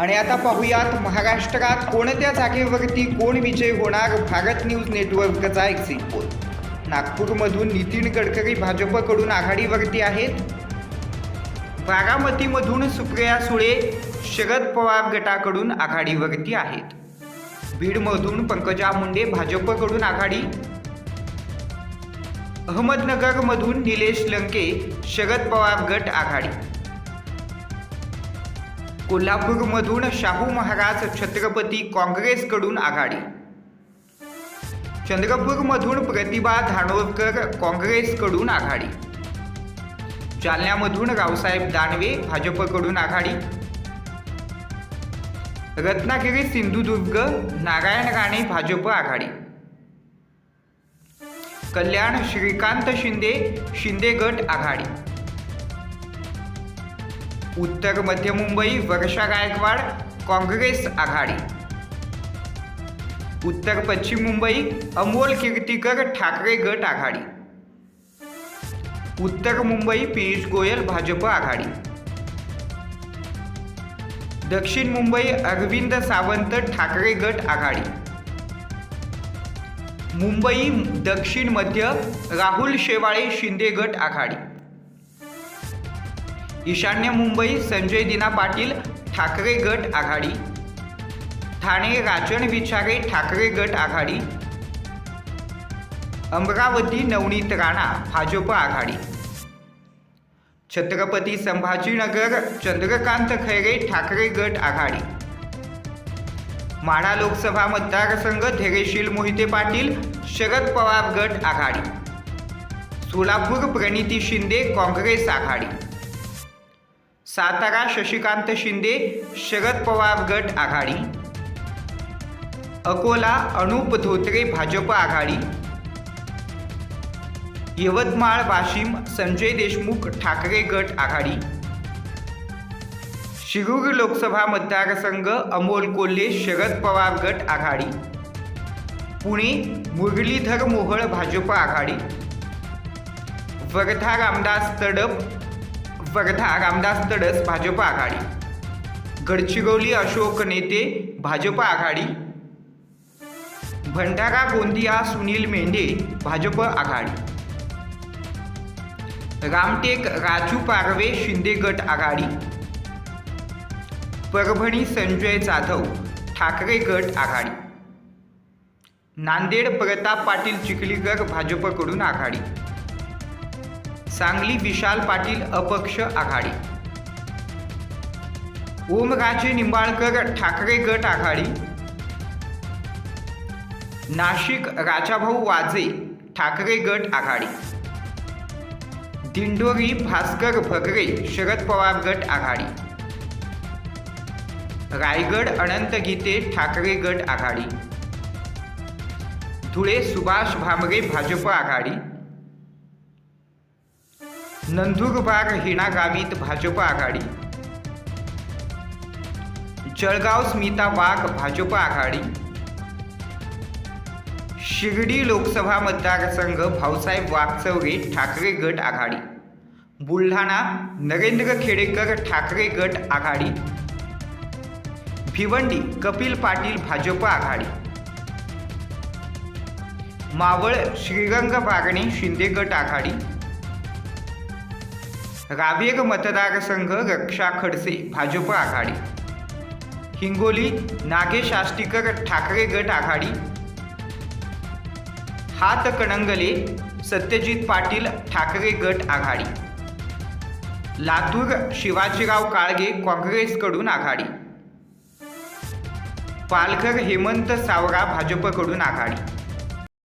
आणि आता पाहूयात महाराष्ट्रात कोणत्या जागेवरती कोण विजय होणार भारत न्यूज नेटवर्कचा एक्झिट पोल नागपूरमधून नितीन गडकरी भाजपकडून आघाडीवरती आहेत. बारामतीमधून सुप्रिया सुळे शरद पवार गटाकडून आघाडीवरती आहेत. बीडमधून पंकजा मुंडे भाजपकडून आघाडी. अहमदनगरमधून निलेश लंके शरद पवार गट आघाडी. कोल्हापूरमधून शाहू महाराज छत्रपती काँग्रेसकडून आघाडी. चंद्रपूरमधून प्रतिभा धानोरकर काँग्रेसकडून आघाडी. जालन्यामधून रावसाहेब दानवे भाजपकडून आघाडी. रत्नागिरी सिंधुदुर्ग नारायण राणे भाजप आघाडी. कल्याण श्रीकांत शिंदे शिंदे गट आघाडी. उत्तर मध्य मुंबई वर्षा गायकवाड काँग्रेस आघाडी. उत्तर पश्चिम मुंबई अमोल कीर्तीकर ठाकरे गट आघाडी. उत्तर मुंबई पियुष गोयल भाजप आघाडी. दक्षिण मुंबई अरविंद सावंत ठाकरे गट आघाडी. मुंबई दक्षिण मध्य राहुल शेवाळे शिंदे गट आघाडी. ईशान्य मुंबई संजय दिना पाटील ठाकरे गट आघाडी. ठाणे राजन विचारे ठाकरे गट आघाडी. अमरावती नवनीत राणा भाजप आघाडी. छत्रपती संभाजीनगर चंद्रकांत खैरे ठाकरे गट आघाडी. माढा लोकसभा मतदारसंघ धैर्यशील मोहिते पाटील शरद पवार गट आघाडी. सोलापूर प्रणिती शिंदे काँग्रेस आघाडी. सातारा शशिकांत शिंदे शरद पवार गट आघाडी. अकोला अनुप धोत्रे भाजप आघाडी. यवतमाळ वाशिम संजय देशमुख ठाकरे गट आघाडी. शिरूर लोकसभा मतदारसंघ अमोल कोल्हे शरद पवार गट आघाडी. पुणे मुरलीधर मोहळ भाजप आघाडी. वर्धा रामदास तडप स्पर्धा रामदास तडस भाजप आघाडी. गडचिरोली अशोक नेते भाजप आघाडी. भंडारा गोंदिया सुनील मेंढे भाजप आघाडी. रामटेक राजू पारवे शिंदे गट आघाडी. परभणी संजय जाधव ठाकरे गट आघाडी. नांदेड प्रताप पाटील चिखलीकर भाजपकडून आघाडी. सांगली विशाल पाटील अपक्ष आघाडी. ओमराजे निंबाळकर ठाकरे गट आघाडी. नाशिक राजाभाऊ वाजे ठाकरे गट आघाडी. दिंडोरी भास्कर भगरे शरद पवार गट आघाडी. रायगड अनंत गीते ठाकरे गट आघाडी. धुळे सुभाष भामरे भाजप आघाडी. नंदुरबार हिणा गावित भाजप आघाडी. जळगाव स्मिता वाघ भाजप आघाडी. शिर्डी लोकसभा मतदारसंघ भाऊसाहेब वागचौरे ठाकरे गट आघाडी. बुलढाणा नरेंद्र खेडेकर ठाकरे गट आघाडी. भिवंडी कपिल पाटील भाजप आघाडी. मावळ श्रीरंग बागणे शिंदे गट आघाडी. रावेर मतदारसंघ रक्षा खडसे भाजप आघाडी. हिंगोली नागेश आष्टीकर ठाकरे गट आघाडी. हातकणंगले सत्यजित पाटील ठाकरे गट आघाडी. लातूर शिवाजीराव काळगे काँग्रेसकडून आघाडी. पालघर हेमंत सावरा भाजपकडून आघाडी.